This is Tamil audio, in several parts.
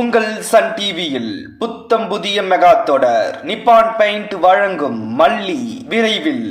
உங்கள் சன் டிவியில் புத்தம் புதிய மெகா தொடர். நிப்பான் பெயிண்ட் வழங்கும் மல்லி விரைவில்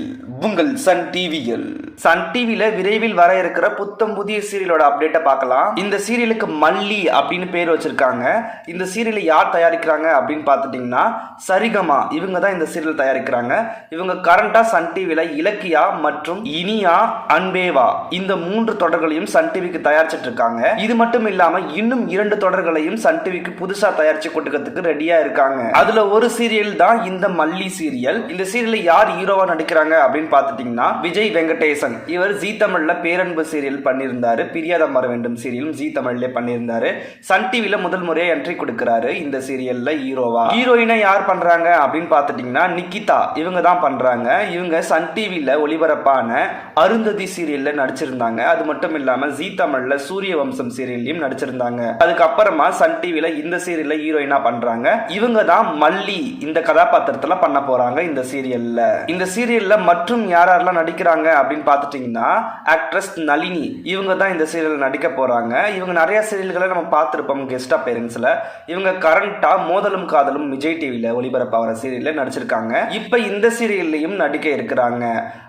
உங்கள் சன் டிவியில் சன் டிவியில விரைவில் வர இருக்கிற புத்தம் புதிய சீரியலோட அப்டேட்டை பார்க்கலாம். இந்த சீரியலுக்கு மல்லி அப்படின்னு பேர் வச்சிருக்காங்க. இந்த சீரியலை யார் தயாரிக்கிறாங்க அப்படின்னு பார்த்துட்டிங்கன்னா சரிகமா இவங்க தான் இந்த சீரியல் தயாரிக்கிறாங்க. இவங்க கரண்டா சன் டிவியில் இலக்கியா மற்றும் இனியா அன்பேவா இந்த மூன்று தொடர்களையும் சன் டிவிக்கு தயாரிச்சிட்டு இருக்காங்க. இது மட்டும் இல்லாம இன்னும் இரண்டு தொடர்களையும் சன் டிவிக்கு புதுசா தயாரிச்சு கொடுக்கறதுக்கு ரெடியா இருக்காங்க. அதுல ஒரு சீரியல் தான் இந்த மல்லி சீரியல். இந்த சீரியலை யார் ஹீரோவா நடிக்கிறாங்க அப்படின்னு பார்த்துட்டீங்கன்னா விஜய் வெங்கடேசன். இவர் ஜீ தமிழில் பேரன்பு சீரியல் பண்ணியிருந்தார். பிரியாதம் வர வேண்டும் சீரியலும் ஜி தமிழ்ல பண்ணியிருந்தாரு. சன் டிவியில் முதல் முறையாக என்ட்ரி கொடுக்குறாரு இந்த சீரியல்ல ஹீரோவா. ஹீரோயினை யார் பண்றாங்க அப்படின்னு பார்த்துட்டீங்கன்னா நிக்கிதா. இவங்க தான் பண்றாங்க. இவங்க சன் டிவியில் ஒளிபரப்பான அருந்ததி சீரியல்ல நடிச்சிருந்தாங்க. அது மட்டும் இல்லாமல் ஜீ தமிழ்ல சூரிய வம்சம் சீரியல்லையும் நடிச்சிருந்தாங்க. அதுக்கப்புறமா சன் டிவியில் இந்த சீரியல்ல ஹீரோயினா பண்றாங்க. இவங்க தான் மல்லி இந்த கதாபாத்திரத்தில் பண்ண போறாங்க இந்த சீரியல்ல. இந்த சீரியல்ல மற்றும் யார் யாரெல்லாம் நடிக்கிறாங்க அப்படின்னு பார்த்துட்டிங்கன்னா ஆக்ட்ரஸ் நளினி. இவங்க தான் இந்த சீரியலில் நடிக்க போகிறாங்க இவங்க நிறைய சீரியல்களை நம்ம பார்த்துருப்போம் கெஸ்ட் அப்பேரன்ஸ்ல இவங்க கரண்ட்டாக மோதலும் காதலும் விஜய் டிவியில் ஒளிபரப்பாகிற சீரியலில் நடிச்சிருக்காங்க. இப்போ இந்த சீரியல்லையும் நடிக்க இருக்கிறாங்க.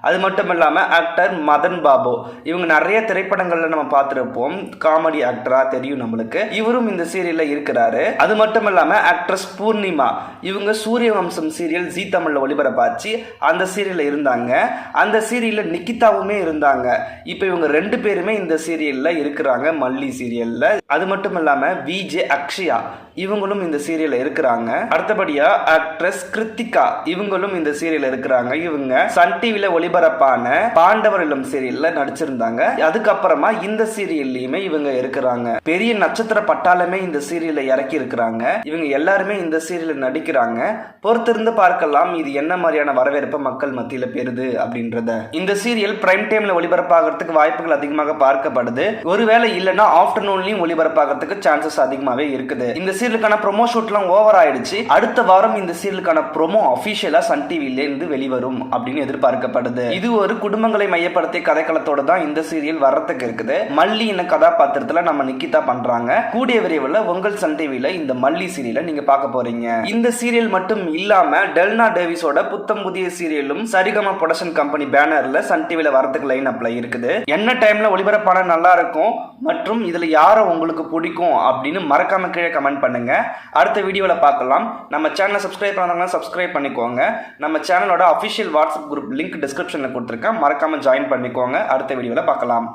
அது மட்டும் இல்லாமல் ஆக்டர் மதன் பாபு. இவங்க நிறைய திரைப்படங்களில் நம்ம பார்த்துருப்போம். காமெடி ஆக்டராக தெரியும் நம்மளுக்கு. இவரும் இந்த சீரியலில் இருக்கிறாரு. அது மட்டும் இல்லாமல் ஆக்ட்ரஸ் பூர்ணிமா. இவங்க சூரிய வம்சம் சீரியல் ஜீ தமிழில் ஒளிபரப்பாச்சு. அந்த சீரியலில் இருந்தாங்க. அந்த சீரியலில் நிக்கிதாவுமே இருந்தாங்க. இப்போ இவங்க ரெண்டு பேருமே இந்த சீரியலில் இருக்கிறாங்க மல்லி சீரியலில். அது மட்டும் இல்லாமல் விஜே அக்ஷயா. இவங்களும் இந்த சீரியல்ல இருக்கிறாங்க. அடுத்தபடியா ஆக்ட்ரஸ் கிருத்திகா இவங்களும் இந்த சீரியல்ல இருக்கிறாங்க. இவங்க சன் டிவில ஒளிபரப்பான பாண்டவர் இல்லம் சீரியல்ல நடிச்சிருந்தாங்க. அதுக்கப்புறமா இந்த சீரியல்லையுமே இவங்க இருக்கிறாங்க. பெரிய நட்சத்திர பட்டாளமே இந்த சீரியல்ல இறக்கி இருக்கிறாங்க. இவங்க எல்லாருமே இந்த சீரியல்ல நடிக்கிறாங்க. பொறுத்திருந்து பார்க்கலாம் இது என்ன மாதிரியான வரவேற்பை மக்கள் மத்தியில பெறுது அப்படின்றத. இந்த சீரியல் பிரைம் டைம்ல ஒளிபரப்பாகிறதுக்கு வாய்ப்புகள் அதிகமாக பார்க்கப்படுது. ஒருவேளை இல்லைன்னா ஆஃப்டர்நூன்லயும் ஒளிபரப்பாகிறதுக்கு சான்சஸ் அதிகமாவே இருக்குது. இந்த சீரியலுக்கான ப்ரொமோ ஷூட்லாம் ஓவர் ஆயிடுச்சு. அடுத்த வாரம் இந்த சீரியலுக்கான ப்ரோமோ அபிஷியலா சன் டிவில இருந்து வெளிவரும் அப்படின்னு எதிர்பார்க்கப்படுது. இது ஒரு குடும்பங்களை மையப்படுத்திய கதைக்களத்தோட தான் இந்த சீரியல் வர்றதுக்கு இருக்குது. மல்லி என்ன கதாபாத்திரத்துல நம்ம நிக்கிதா பண்றாங்க. கூடிய விரைவில் உங்கள் சன் டிவில இந்த மல்லி சீரியலை நீங்க பார்க்க போறீங்க. இந்த சீரியல் மட்டும் இல்லாம டெல்னா டேவிஸோட புத்தம் புதிய சீரியலும் சரிகமா ப்ரொடக்ஷன் கம்பெனி பேனர்ல சன் டிவில வரதுக்கு லைன் அப்ல இருக்குது. என்ன டைம்ல ஒளிபரப்பான நல்லா இருக்கும்? மற்றும் இதுல யாரை உங்களுக்கு பிடிக்கும் அப்படின்னு மறக்காம கீழே கமெண்ட் பண்ணுங்க. அடுத்த வீடியோவில் பார்க்கலாம். நம்ம சேனலை சப்ஸ்கிரைப் பண்ணாங்கன்னா சப்ஸ்கிரைப் பண்ணிக்கோங்க. நம்ம சேனலோட அஃபிஷியல் வாட்ஸ்அப் குரூப் லிங்க் டிஸ்கிரிப்ஷனில் கொடுத்துருக்கேன். மறக்காம ஜாயின் பண்ணிக்கோங்க. அடுத்த வீடியோவில் பார்க்கலாம்.